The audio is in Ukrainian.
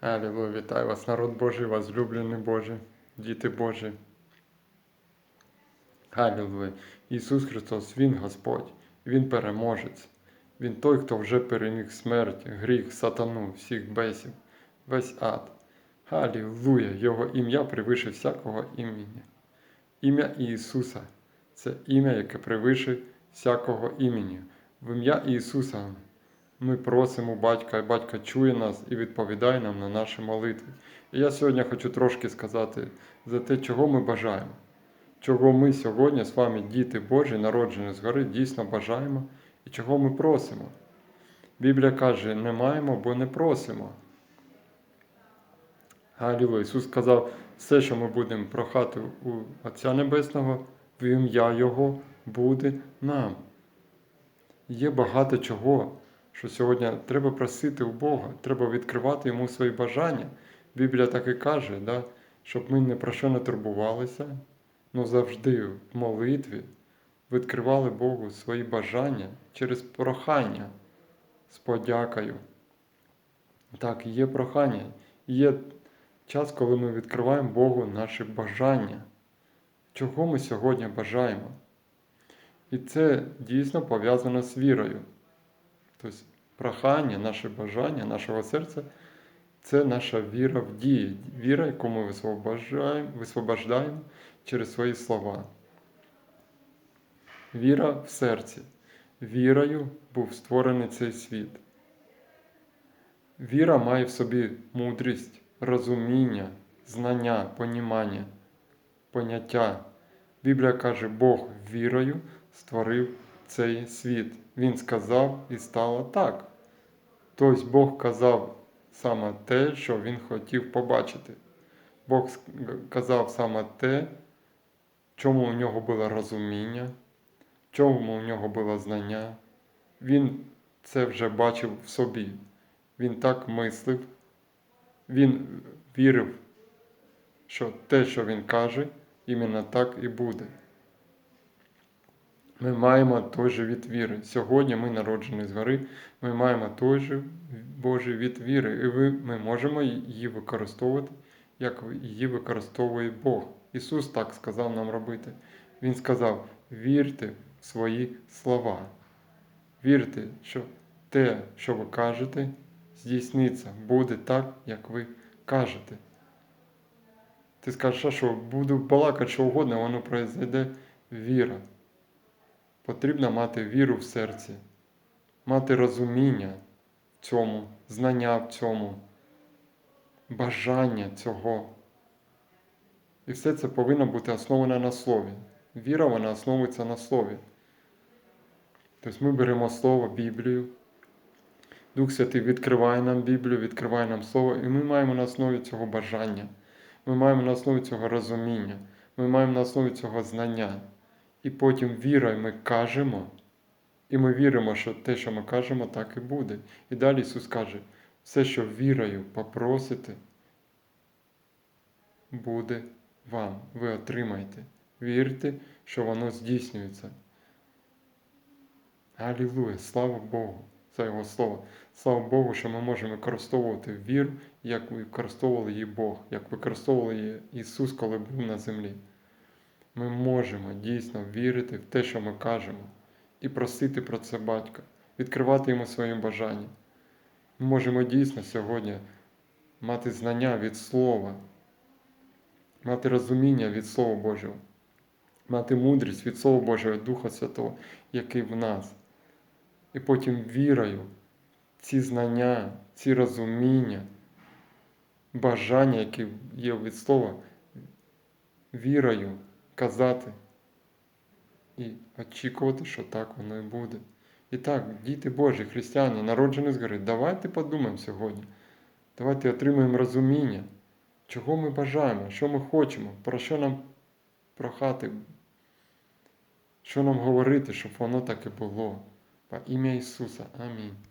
Алілуя, вітаю вас, народ Божий, возлюблений Божий, діти Божі. Алілуя. Ісус Христос, Він Господь, Він переможець. Він той, хто вже переміг смерть, гріх, сатану, всіх бесів, весь ад. Алілуя! Його ім'я превише всякого імені. Ім'я Ісуса це ім'я, яке превише всякого імені. В ім'я Ісуса ми просимо Батька, і Батько чує нас і відповідає нам на наші молитви. І я сьогодні хочу трошки сказати за те, чого ми бажаємо, чого ми сьогодні з вами, діти Божі, народжені згори, дійсно бажаємо і чого ми просимо. Біблія каже, не маємо, бо не просимо. Галілуя. Ісус сказав, все, що ми будемо прохати у Отця Небесного, в ім'я Його буде нам. Є багато чого, що сьогодні треба просити у Бога, треба відкривати йому свої бажання. Біблія так і каже, да, щоб ми ні про що не турбувалися, але завжди в молитві відкривали Богу свої бажання через прохання з подякою. Так, є прохання, є час, коли ми відкриваємо Богу наші бажання. Чого ми сьогодні бажаємо? І це дійсно пов'язано з вірою. Тобто прохання, наше бажання, нашого серця це наша віра в дії, віра, яку ми висвобождаємо, висвобождаємо через свої слова. Віра в серці. Вірою був створений цей світ. Віра має в собі мудрість, розуміння, знання, понімання, поняття. Біблія каже, Бог вірою створив цей світ. Він сказав і стало так. Тобто Бог казав саме те, що Він хотів побачити. Бог казав саме те, чому у нього було розуміння, чому у нього було знання. Він це вже бачив в собі. Він так мислив, він вірив, що те, що він каже, іменно так і буде. Ми маємо той же від віри. Сьогодні ми народжені згори, ми маємо той же Божий від віри, і ми можемо її використовувати, як її використовує Бог. Ісус так сказав нам робити. Він сказав: вірте в свої слова. Вірте, що те, що ви кажете, здійсниться, буде так, як ви кажете. Ти скажеш, що буду балакати що угодно, воно произойде віра. Потрібно мати віру в серці, мати розуміння в цьому, знання в цьому, бажання цього. І все це повинно бути основане на слові. Віра вона основується на слові. Тобто ми беремо Слово, Біблію. Дух Святий відкриває нам Біблію, відкриває нам Слово, і ми маємо на основі цього бажання. Ми маємо на основі цього розуміння, ми маємо на основі цього знання. І потім вірою ми кажемо, і ми віримо, що те, що ми кажемо, так і буде. І далі Ісус каже, все, що вірою попросите, буде вам. Ви отримаєте. Вірте, що воно здійснюється. Алілуя! Слава Богу! за Його Слово. Слава Богу, що ми можемо використовувати віру, як використовував її Бог, як використовував її Ісус, коли був на землі. Ми можемо дійсно вірити в те, що ми кажемо, і просити про це батька, відкривати йому свої бажання. Ми можемо дійсно сьогодні мати знання від Слова, мати розуміння від Слова Божого, мати мудрість від Слова Божого, Духа Святого, який в нас. І потім вірою, ці знання, ці розуміння, бажання, які є від слова, вірою казати і очікувати, що так воно і буде. І так, діти Божі, християни, народжені згори, давайте подумаємо сьогодні. Давайте отримаємо розуміння, чого ми бажаємо, що ми хочемо, про що нам прохати, що нам говорити, щоб воно так і було. Во ім'я Ісуса. Амінь.